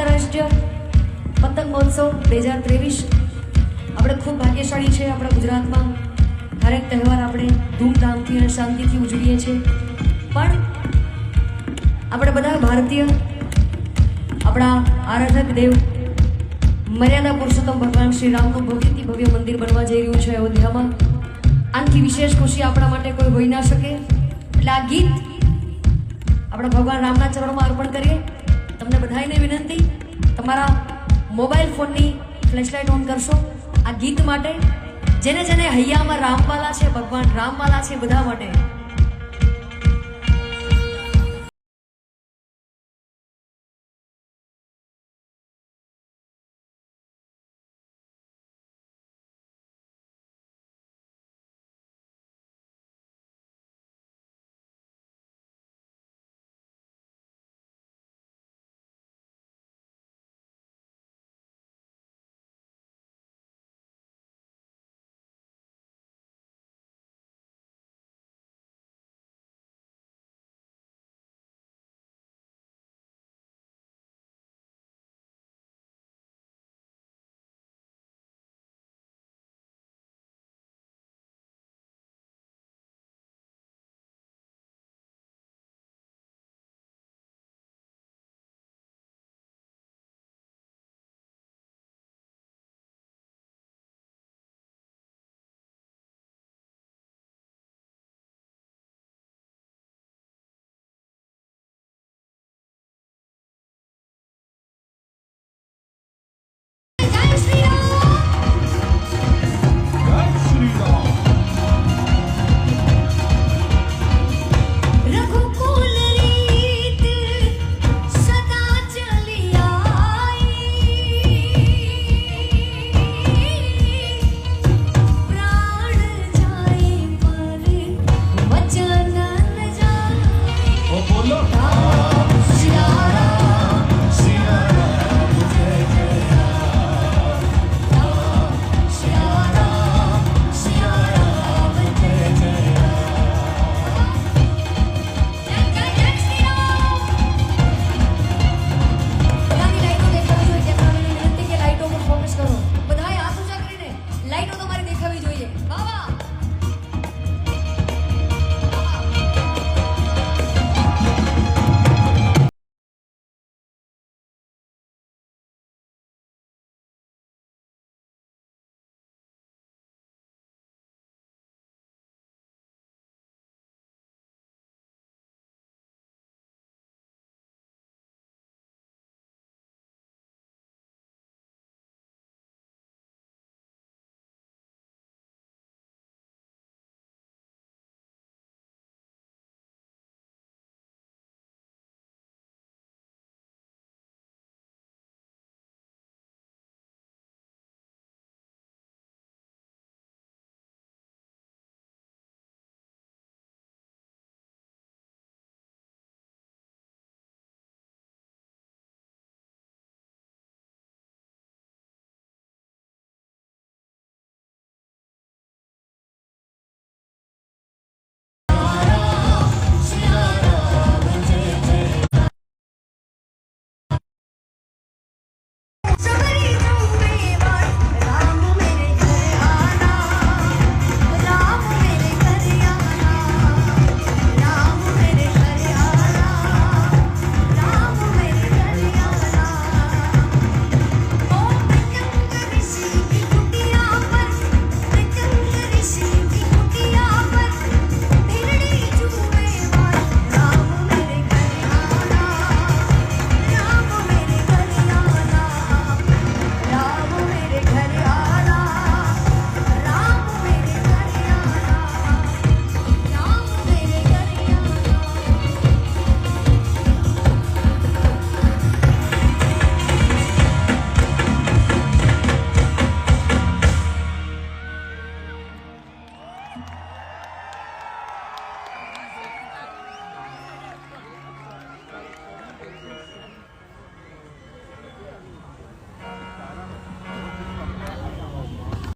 આંતરરાષ્ટ્રીય પતંગ મહોત્સવ બે હજાર ત્રેવીસ. આપણે ખૂબ ભાગ્યશાળી છે આપણા ગુજરાતમાં. હરેક તહેવાર આપણે ધૂમધામથી અને શાંતિથી ઉજવીએ છીએ. પણ આપણે બધા ભારતીય, આપણા આરાધક દેવ, મર્યાદા પુરુષોત્તમ ભગવાન શ્રી રામનું ભવ્યથી ભવ્ય મંદિર બનવા જઈ રહ્યું છે અયોધ્યામાં. આનથી વિશેષ ખુશી આપણા માટે કોઈ હોઈ ના શકે. એટલે આ ગીત આપણે ભગવાન રામના ચરણમાં અર્પણ કરીએ. તમને બધાને વિનંતી, તમારા મોબાઈલ ફોનની ફ્લેશલાઇટ ઓન કરશો. આ ગીત માટે જેને જેને હૈયામાં રામવાલા છે, ભગવાન રામવાલા છે, બધા માટે